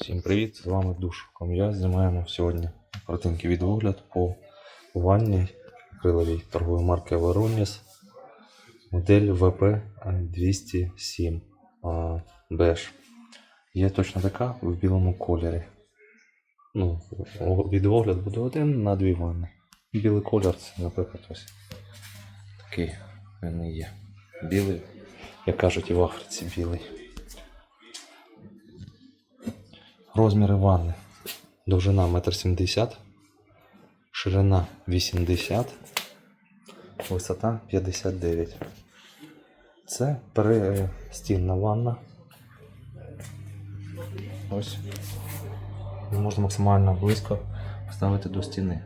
Всім привіт! З вами Душ. Я знімаємо сьогодні коротенький відогляд по ванні криловій торгової марки Veronis модель VP207 а, Beige. Є точно така в білому кольорі. Ну, о- відогляд буде один на дві ванни. Білий колір це, наприклад, ось такий він і є. Білий, як кажуть і в Африці, білий. Розміри ванни. Довжина 1,70 м, ширина 80, висота 59. Це перестінна ванна. Ось. Можна максимально близько поставити до стіни.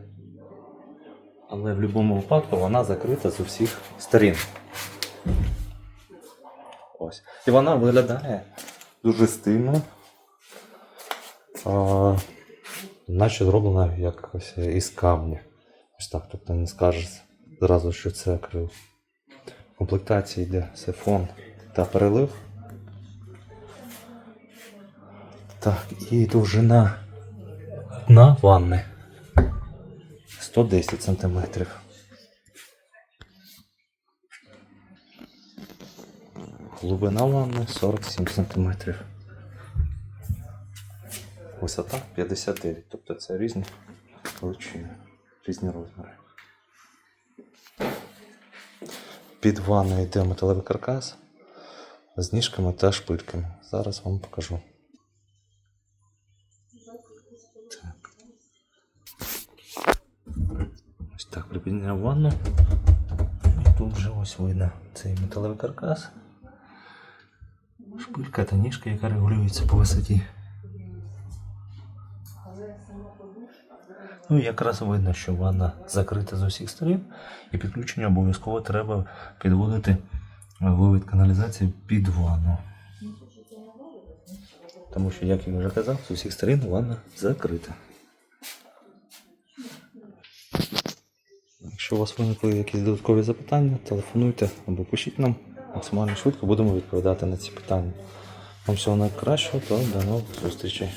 Але в будь-якому випадку вона закрита з усіх сторін. Ось. І вона виглядає дуже стильно. А, наче зроблена якось із камня. Ось так, тобто не скажеш зразу, що це акрил. В комплектації йде сифон та перелив. Так, і довжина дна ванни 110 см. Глибина ванни 47 см. Висота 59, тобто це різні величини, різні розміри. Під ванною йде металевий каркас з ніжками та шпильками. Зараз вам покажу. Так. Ось так припідняв ванну. І тут вже ось видно цей металевий каркас. Шпилька та ніжка, яка регулюється по висоті. Ну, якраз видно, що ванна закрита з усіх сторін, і підключення обов'язково треба підводити вивід каналізації під ванну. Тому що, як я вже казав, з усіх сторін ванна закрита. Якщо у вас виникли якісь додаткові запитання, телефонуйте або пишіть нам. Максимально швидко будемо відповідати на ці питання. Вам всього найкращого та до нових зустрічей.